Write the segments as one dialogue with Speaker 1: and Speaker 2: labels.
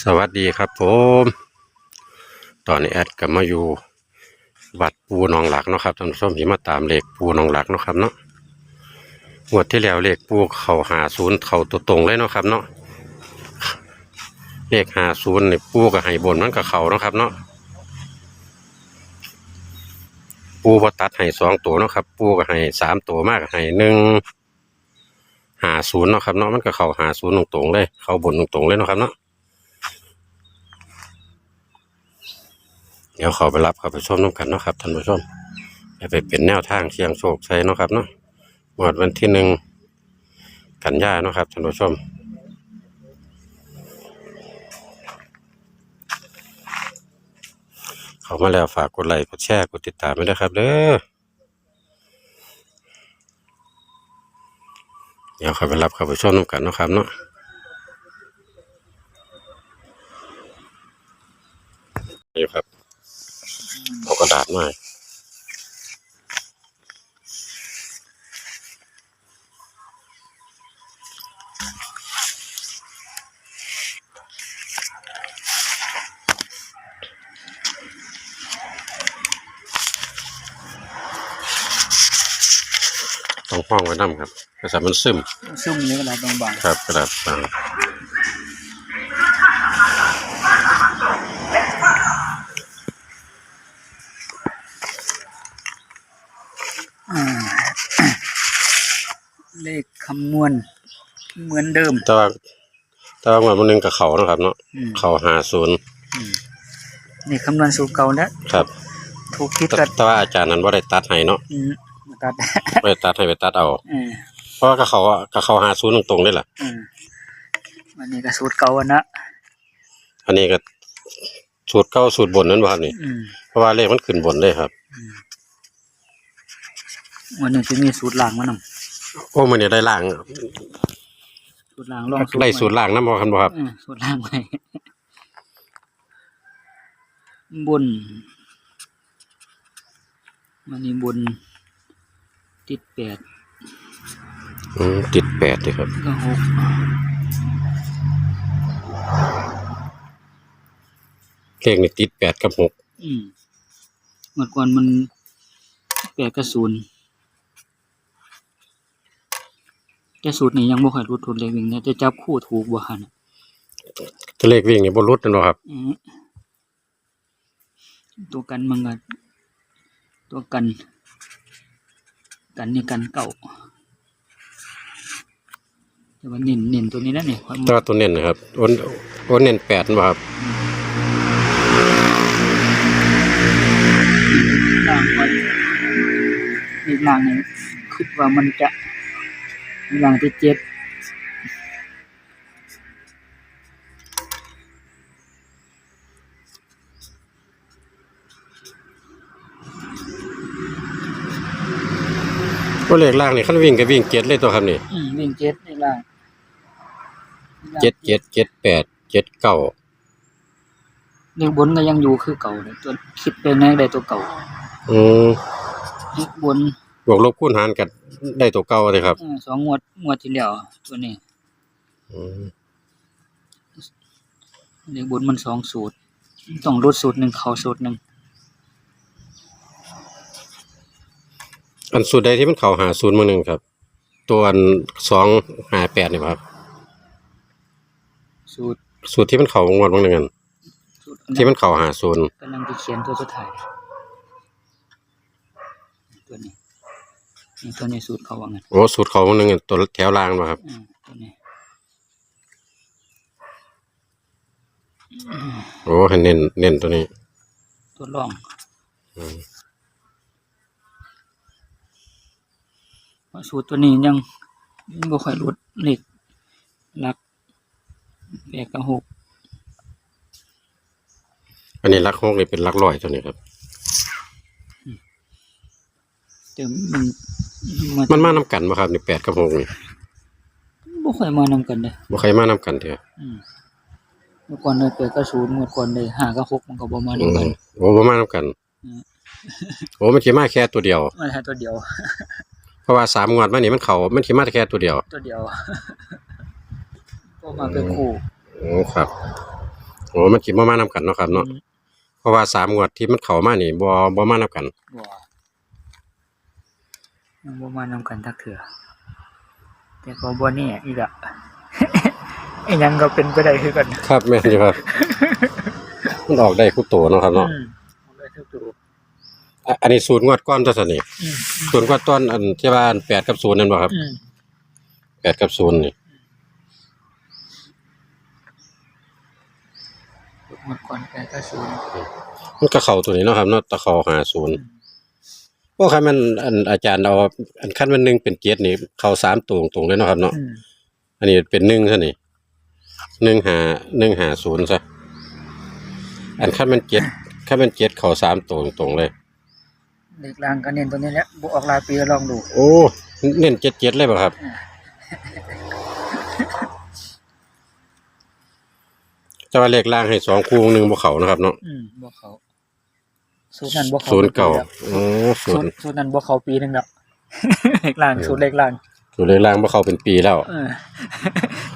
Speaker 1: สวัสดีครับผม ตอนนี้แอดก็มาอยู่วัดปูนองหลักเนาะครับท่านผู้ชมที่มาตามเลขปูนองหลักเนาะครับเนาะงวดที่แล้วเลขปูเข่าหาศูนย์เข่าตัวตรงเลยเนาะครับเนาะเลขหาศูนย์เนี่ยปูกับไห้บนมันกับเข่าเนาะครับเนาะปูพอตัดให้สองตัวเนาะครับ ปูกับไห้สามตัวมากไห้หนึ่งหาศูนย์เนาะครับเนาะมันกับเข่าหาศูนย์ตรงๆเลย เข่าบนตรงๆเลยเนาะครับเนาะ ดี๋ยวเขาไปรับเขาไปชมน้ำกันเนาะครับท่านผู้ชมไปเป็นแนวทางเชียงโชคใช่เนาะครับเนาะหมดวันที่หนึ่งกันยาเนาะครับท่านผู้ชมเขามาแล้วฝากกดไลค์กดแชร์กดติดตามไม่ได้วยครับเด้อเดี๋ยวเขาไปรับเขาไปชมน้ำกันเนาะครับเนาะอยู่ครับ เอา กระดาษมาต้องห้องไว้น้ำครับกระสามันซึม
Speaker 2: ซุ่มนี้กระดาษบาง
Speaker 1: ครับกระดาษบาง
Speaker 2: ๆอ่า เลขคำนวณเหมือนเดิม
Speaker 1: แต่ว่าแต่ว่าวันหนึงกับเขาเนาะครับเนาะ
Speaker 2: อืม
Speaker 1: เขาหาศูนย์
Speaker 2: นี่คำนวณสูตรเก่านะครับถูกคิด
Speaker 1: แต่
Speaker 2: กัด
Speaker 1: แต่ว่าอาจารย์นั้นว่าได้ตัดให้เนาะ
Speaker 2: อืมมาตัด
Speaker 1: ไม่ได้ตัดให้ไปตัดเอา
Speaker 2: อืม
Speaker 1: เพราะว่ากับเขาอะกับเขาหาศูนย์ตรงๆได้แหละ
Speaker 2: อืมวันนี้ก็สูตรเก่าอะนะ
Speaker 1: อันนี้ก็สูตรเก้าสูตรบนนั้นบ่ครับนี่
Speaker 2: อืม
Speaker 1: เพราะว่าเลขมันขึ้นบนเลยครับ
Speaker 2: วันนี้จะมีสูตรล่างมาน
Speaker 1: โอ้มันเนี่ยได้ล่างำ
Speaker 2: สูตรล่างลอง
Speaker 1: ได้สูตรล่างน้ำบ่ครับบ่ครับ
Speaker 2: อืมสูตรล่างไว้บนวันนี้บน ติดแปด
Speaker 1: อืมติดแปดเลยครับ
Speaker 2: ก็หก
Speaker 1: เลขนี่ติดแปดกับหก
Speaker 2: อืมเมื่อก่อนมันแปดกับศูนย์ แต่สูตรนี้ยังบ่ค่อยรู้ทุนเลยวิ่งเนี่ยจะจับคู่ถูกบ่หัน
Speaker 1: ถ้าเลขวิ่งนี่บนรุดนั่นบ่ครับ
Speaker 2: อืมตัวกันมันก็ตัวกัน กันนี่กันเก่าแต่ว่าเน้นเน้นตัวนี้นะเนี่ยความ
Speaker 1: แต่ว่าตัวเน้นนะครับโอนโอนเน้นแปดนั่นบ่ครับ
Speaker 2: ล่างก่อนอีกล่างนี่คิดว่ามันจะ ล่างที่เจ็ด
Speaker 1: ก็เลขล่างนี่คันวิ่งก็วิ่งเจ็ดเลยตัวครับนี่
Speaker 2: อืมวิ่งเจ็ดในล่าง
Speaker 1: เจ็ดเจ็ดเจ็ดแปดเจ็ดเก้า
Speaker 2: เลขบนก็ยังอยู่คือเก่าเลยตัวคิดเป็นในได้ตัวเก่า
Speaker 1: อืม
Speaker 2: เลขบน
Speaker 1: บวกลบคูณหารกัน ได้ตัวเก้าเลยครับ
Speaker 2: เออสองงวดงวดที่แล้วตัวนี้
Speaker 1: อืม
Speaker 2: เลขบนมันสองสูตร ต้องลดสูตรหนึ่งเขาสูตรหนึ่ง
Speaker 1: อันสูตรใดที่มันเข้าหาศูนย์มือหนึ่งครับ ตัวอันสองหาแปดนี่บ่ครับ
Speaker 2: สูตร
Speaker 1: สูตรที่มันเข้างวดบางหนึ่งอัน
Speaker 2: สูตร
Speaker 1: ที่มันเข้าหาศูนย์
Speaker 2: กำลังจะเขียนตัวสุดท้ายตัวนี้ นี่ตัวนี้สูตรเขาว่างั้น
Speaker 1: โอ้สูตรเขาบางหนึ่งอันตัวแถวล่างบ่ครับ
Speaker 2: อืมตัวนี้
Speaker 1: โอ้ให้เน้นเน้นตัวนี้
Speaker 2: ตัวรอง
Speaker 1: อืม
Speaker 2: เพราะสูตรตัวนี้ยังยังบ่ค่อยลดเลขหลักแปดกับหก
Speaker 1: อันนี้ลักหกนี่เป็นลักร้อยตัวนี้ครับ
Speaker 2: แต่มัน
Speaker 1: มันมานำกันบ่ครับนี่แปดกับหกนี่
Speaker 2: บ่ค่อยมานำกันเด้อ
Speaker 1: บ่ใครมานำกันเถอะ
Speaker 2: อืมเมื่อก่อนเลยแปดกับศูนย์เมื่อก่อนเลยห้ากับหกมันก็บ่มา
Speaker 1: อื
Speaker 2: นำกัน
Speaker 1: มโอ้บ่มานำกัน
Speaker 2: อืม
Speaker 1: โอ้มันสิมาแค่ตัวเดียว
Speaker 2: มันแค่ตัวเดียว
Speaker 1: เพราะว่าสามงวดมานี่มันเข้ามันสิมาแค่ตัวเดียว
Speaker 2: ตัวเดียวก็มาเป็นคู่
Speaker 1: โอ้ครับโอ้มันสิบ่มานำกันเนาะครับเนาะเพราะว่าสามงวดที่มันเข้ามานี่บ่บ่มานำกัน
Speaker 2: บ่ ยังบ่มานำกันทักเถื่อแต่ก็บ่แน่อีกอะไอ้หยังก็เป็นไปได้คือกัน
Speaker 1: ครับแม่นอยู่ครับมันออกได้คู่โตเนาะครับเนาะ
Speaker 2: อืมเอาได้ทุกตัว
Speaker 1: อะอันนี้สูตรงวดก้อนตัวสนิ
Speaker 2: อืม
Speaker 1: ส่วนกว่าต้นอันที่ว่าอันแปดกับศูนย์นั่นบ่ครับ
Speaker 2: อืม
Speaker 1: แปดกับศูนย์นี่
Speaker 2: หมดก่อนแปดก็ศูนย์
Speaker 1: มันก็เข้าตัวนี้เนาะครับเนาะตะเข้าหาศูนย์ พวกคันมันอันอาจารย์เอาอันคันมันหนึ่งเป็นเจ็ดนี่เข้าสามตัวตรงๆเลยเนาะครับเนาะ
Speaker 2: อืม
Speaker 1: อันนี้เป็นหนึ่งซะนี่หนึ่งหาหนึ่งหาศูนย์ซะอันคันมันเจ็ดคันมันเจ็ดเข้าสามตัวตรงๆเลย
Speaker 2: เด็กลางก็เน้นตัวนี้แหละบ่ออกหลายปีก็ลองดู
Speaker 1: โอ้เน้นเจ็ดเจ็ดเลยป่ะครับ
Speaker 2: อ่า
Speaker 1: แต่ว่าเลขล่างให้สองคู่หนึ่งบ่เขานะครับเนาะ
Speaker 2: อืมบ่เขา สูตรนั้นบ่เขา
Speaker 1: ศูนย์เก่า
Speaker 2: ปีแล้ว
Speaker 1: อ๋อศู
Speaker 2: สู
Speaker 1: น
Speaker 2: ตร
Speaker 1: ย์
Speaker 2: สูตรนั้นบ่เขาปีหนึงแล้วเล็กลางสูตรเล็กลาง
Speaker 1: ศูนย์เลขล่างบ่เขาเป็นปีแล้ว
Speaker 2: เออ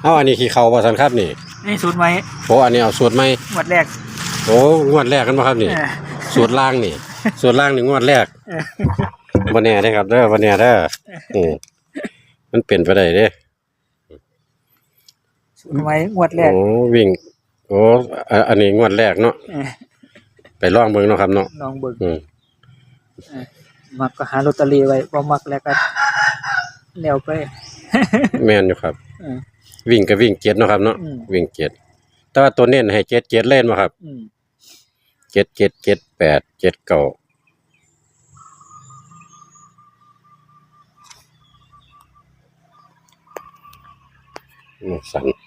Speaker 1: เอ้าอันนี้ขี่เขาบ่สันครับนี่
Speaker 2: นี่สูตรไว้
Speaker 1: โอ้อันนี้เอาสูตรไหม
Speaker 2: หมดแรก
Speaker 1: โอ้งวดแรกกันบ่ครับนี่
Speaker 2: เออ
Speaker 1: สูตรล่างนี่ สูตรล่างนี่งวดแรก
Speaker 2: เออ
Speaker 1: บ่แน่เด้ครับเด้อบ่แน่เด้ออืมมันเป็นไปได้เด้
Speaker 2: สูตรไว้หมดแรก
Speaker 1: โอ้วิ่งโอ้อะอันนี้งวดแรกเนาะ
Speaker 2: เออ
Speaker 1: ไปลองเบิ่งเนาะครับเนาะ
Speaker 2: ลองเบิ่ง
Speaker 1: อืม
Speaker 2: มักก็หาลอตเตอรี่ไว้บ่มักแล้วก็แล้วไป
Speaker 1: แม่นอยู่ครับ
Speaker 2: เออ
Speaker 1: วิ่งก็วิ่งเจ็ดเนาะครับเนาะ
Speaker 2: อืม
Speaker 1: วิ่งเจ็ดแต่ว่าตัวเน้นให้เจ็ดเจ็ดเล่นบ่ครับ
Speaker 2: อืม
Speaker 1: เจ็ดเจ็ดเจ็ดแปดเจ็ดเก้าอืมสั่น
Speaker 2: เ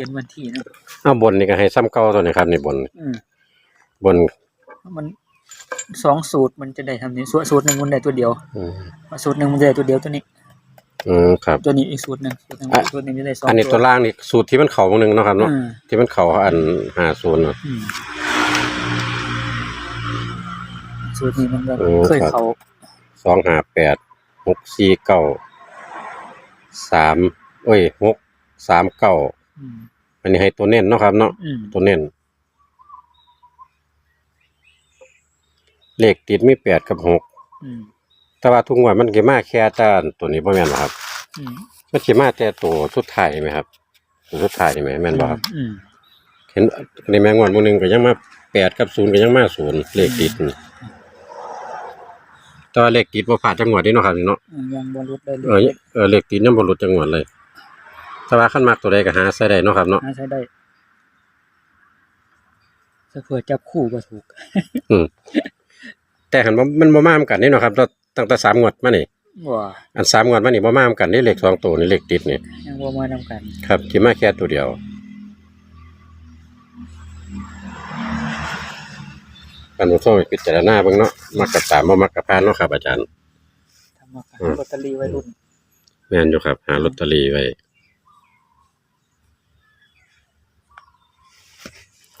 Speaker 2: ขียนวันที่นะ
Speaker 1: อ้าวบนนี่ก็ให้ซ้ำเก่าตัวนี้ครับนี่บน
Speaker 2: อืม
Speaker 1: บน
Speaker 2: มันสองสูตรมันจะได้ทำนี้สูตรสูตรหนึ่งมันได้ตัวเดียว
Speaker 1: อืม
Speaker 2: สูตรหนึ่งมันจะได้ตัวเดียวตัวนี้
Speaker 1: อืมครับ
Speaker 2: ตัวนี้อีกสูตรหนึ่งสูตรหนึ่ง
Speaker 1: อะ
Speaker 2: สูตรหนึ่งจะได้สอง
Speaker 1: อันนี้ตัวล่างนี่สูตรที่มันเข่าบางหนึ่งเนาะครับเนาะ
Speaker 2: อืม
Speaker 1: ที่มันเข่าอันหาศูนย์เนาะ
Speaker 2: อืมสูตรนี้มันก็
Speaker 1: โอ้
Speaker 2: เคย
Speaker 1: ครับ
Speaker 2: เขา
Speaker 1: สองห้าแปดหกสี่เก้าสามเอ้ยหกสามเก้า
Speaker 2: อืม
Speaker 1: อันนี้ให้ตัวเน้นเนาะครับเนาะ
Speaker 2: อืม
Speaker 1: ตัวเน้นเลขติดมีแปดกับหก
Speaker 2: อืม
Speaker 1: แต่ว่าทุกงวดมันก็มาแค่แต่ตัวนี้บ่แม่นหรอครับ
Speaker 2: อืม
Speaker 1: มันสิมาแต่ตัวสุดท้ายไหมครับตัวสุดท้ายนี่ไหมแม่นบ่ครับ
Speaker 2: อืม
Speaker 1: เห็นในแมงวันมื้อหนึงก็ยังมาแปดกับศูนย์ก็ยังมาศูนย์เลขติดนี่แต่ว่าเลขติดบ่ผ่านจังหวัดนี่เนาะครับนี่เนาะ
Speaker 2: อืมยังบรรลุได้เล
Speaker 1: เออยเออเลขติดยังบ่หลุดจังหวัดเลย แต่ว่าคันมักตัวใดก็หาใส่ได้เนาะครับเนาะ
Speaker 2: หาใช้ได้ถ้าเผื่อจับคู่ก็ถูก
Speaker 1: อืมแต่หันบ่มันบ่มาเหมือนกันนี่เนาะครับตั้งตั้งแต่สามงวดมานี่
Speaker 2: ว่า
Speaker 1: อันสามงวดมานี่บ่มาเหมือนกันนี่เลขสองตัวนี่เลขติดนี่
Speaker 2: ยังบ่มานำกัน
Speaker 1: ครับสิมาแค่ตัวเดียวท่านผู้ชมพิจารณาเบิ่งเนาะมักกับตามบ่มักกับพานเนาะครับอาจารย์
Speaker 2: ทำมาขายลอตเตอรี่ไว้รุ่น
Speaker 1: แม่นอยู่ครับ หาลอตเตอรี่ไว้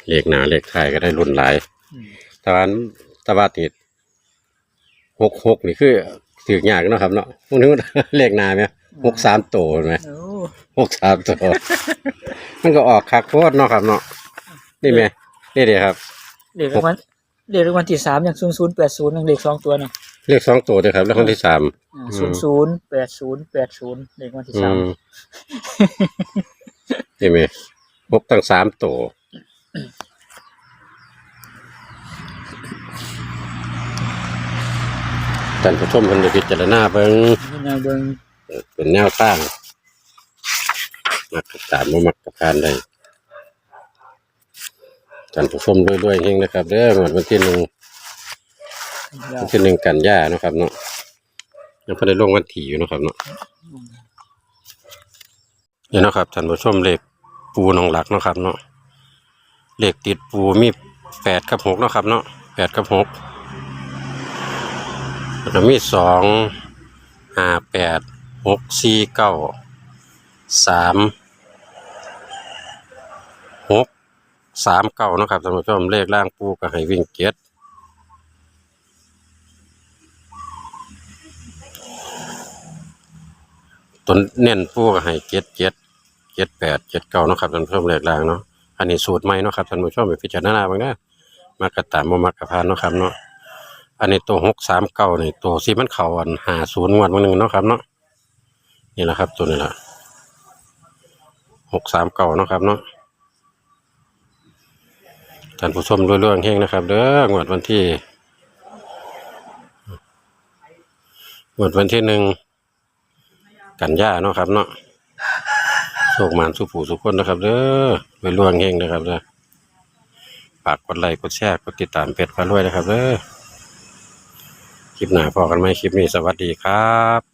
Speaker 1: เลขหนาเลขท้ายก็ได้รุ่นหลาย
Speaker 2: อืม
Speaker 1: แต่ว่าแต่ว่าติดหกหกนี่คือถือยากเนาะครับเนาะพวกนี้เลขหนาไหมหกสามตัวเห็นไหม
Speaker 2: โอ้
Speaker 1: หกสามตัวมันก็ออกคักโคตรเนาะครับเนาะนี่ไหมนี่เดียวครับ
Speaker 2: เลขรางวัลเลขรางวัลที่สามอย่างศูนย์ศูนย์แปดศูนย์เลขสองตัวเนาะ
Speaker 1: เลขสองตัวเดียวครับ แล้วคนที่สาม
Speaker 2: ศูนย์ศูนย์แปดศูนย์แปดศูนย์เลขรางวัลที่
Speaker 1: อื
Speaker 2: สาม
Speaker 1: มนี่ไหมหกตั้งสามตัว ท่านผู้ชมเพิ่นได้พิจารณาเบิ่ง
Speaker 2: นี่นะเบิ่ง
Speaker 1: เป็นแนวตั้งมักกับตามบ่มักกับพานได้ท่านผู้ชมด้วยๆเฮงนะครับเด้อวันที่หนึ่ง
Speaker 2: ยา
Speaker 1: วั
Speaker 2: วน
Speaker 1: ที่หนึ่งกันยาเนาะครับเนาะยังพอได้ลงวันที่อยู่เนาะครับเนาะนี่เนาะครับท่านผู้ชมเลขปูหนองหลักเนาะครับเนาะ เลขติดปูมีแปดกับหกเนาะครับเนาะแปดกับหกแล้วก็มีสองห้าแปดหกสี่เก้าสามหกสามเก้านะครับท่านผู้ชมเลขล่างปูก็ให้วิ่งเจ็ดตัวเน้นปูก็ให้เจ็ดเจ็ดเจ็จ็ดแปดเจ็ดเก้านะครับท่านผู้ชมเลขล่างเนาะ อันนี้สูตรใหม่เนาะครับท่านผู้ชมไปพิจารณาบ้างนะมากระตามบ่มักกระพานเนาะครับเนาะอันนี้ตัวหกสามเก้านี่ตัวสีมันเข่าอันหาศูนย์งวดวันหนึ่งเนาะครับเนาะนี่แหละครับ ตัวนี้ละหกสามเก้านาะครับเนาะท่านผู้ชมรวยๆเฮงนะครับ เด้องวดวันที่งวดวันที่หนึ่งกันยาเนาะครับเนาะ โชคมานสุผู้สุขคนนะครับเด้อไปล่วงเฮงนะครับเด้อฝากกดไลค์กดแชร์กดติดตามเพจพารวยนะครับเด้อคลิปหน้าพอกันไหมคลิปนี้สวัสดีครับ